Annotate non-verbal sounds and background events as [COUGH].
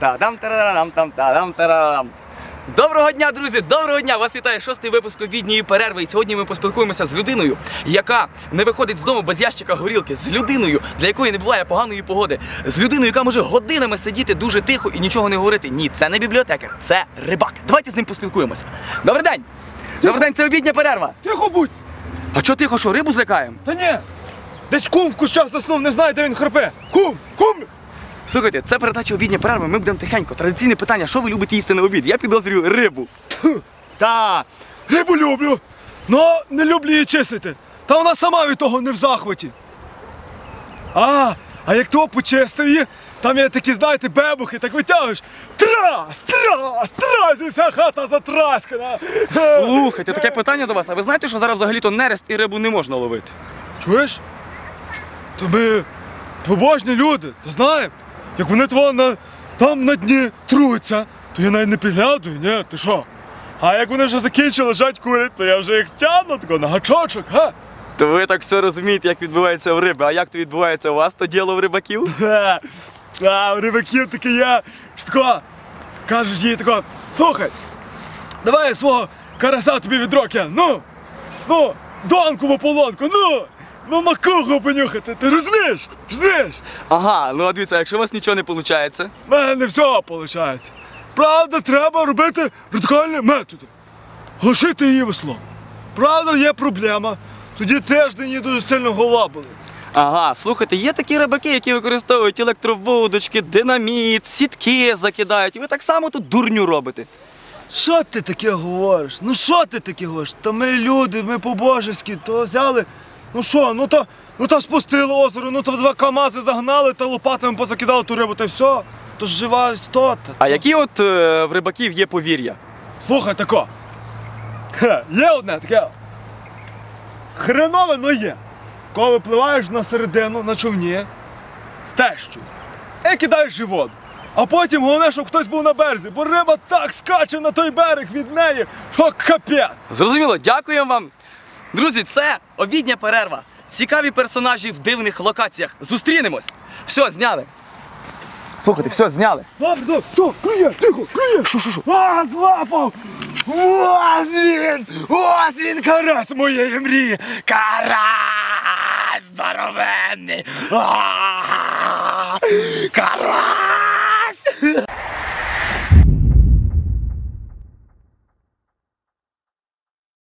Та-дам, тарарам, там, та-дам, тарарам. Доброго дня, друзі! Доброго дня! Вас вітає шостий випуск обідньої перерви. І сьогодні ми поспілкуємося з людиною, яка не виходить з дому без ящика горілки, з людиною, для якої не буває поганої погоди, з людиною, яка може годинами сидіти дуже тихо і нічого не говорити. Ні, це не бібліотекар, це рибак. Давайте з ним поспілкуємося. Добрий день! Добрий день, це обідня перерва. Тихо будь! А чого тихо, що рибу злякаємо? Та ні! Десь кум в кущах заснув, не знає, де він храпе. Кум! Кум! Слухайте, це передача обідня перерва. Ми будемо тихенько. Традиційне питання: що ви любите їсти на обід? Я підозрюю рибу. Та, рибу люблю, но не люблю її чистити. Та вона сама від того не в захваті. А, а як того почистив її, там є такі, знаєте, бебухи, так витягуєш. Трас, трас, трас, і вся хата затраскана. Слухайте, таке питання до вас. А ви знаєте, що зараз взагалі-то нерест і рибу не можна ловити? Чуєш? То ми побожні люди, то знаємо. Як вони того на, там на дні труються, то я навіть не підглядую, ні, ти що? А як вони вже закінчили лежать курять, то я вже їх тягну тако на гачочок, га? То ви так все розумієте, як відбувається в риби. А як то відбувається у вас, то діло в рибаків? [LAUGHS] Ха. А, у рибаків таке є, що тако, кажеш їй тако, слухай, давай я свого карася тобі відро кину, ну, ну, донку в ополонку, ну, ну макуху понюхати, ти розумієш? Розумієш? Ага, ну а дивіться, якщо у вас нічого не виходить. В мене не все виходить. Правда, треба робити радикальні методи. Глушити її весло. Правда, є проблема. Тоді тиждень її дуже сильно голова болить. Ага, слухайте, є такі рибаки, які використовують електровудочки, динаміт, сітки закидають. І ви так само тут дурню робите. Що ти таке говориш? Ну що ти таке говориш? Та ми люди, ми по-божеськи, то взяли. Ну що, ну то, ну то спустили озеро, ну то два камази загнали та лопатами позакидали ту рибу, та й все. То ж жива істота. А які от е, в рибаків є повір'я? Слухай тако. Хе, є одне таке. Хренове, но є. Коли випливаєш на середину на човні з тещою і кидаєш воду. А потім головне, щоб хтось був на березі, бо риба так скаче на той берег від неї, що капець. Зрозуміло, дякуємо вам. Друзі, це обідня перерва. Цікаві персонажі в дивних локаціях. Зустрінемось. Все, зняли. Слухайте, все, зняли. Добре, добре, все, клює, тихо, клює. Шу, шу, шу. А, злапав! Ось він! Ось він карась моєї мрії! Карась здоровенний! А, Карась!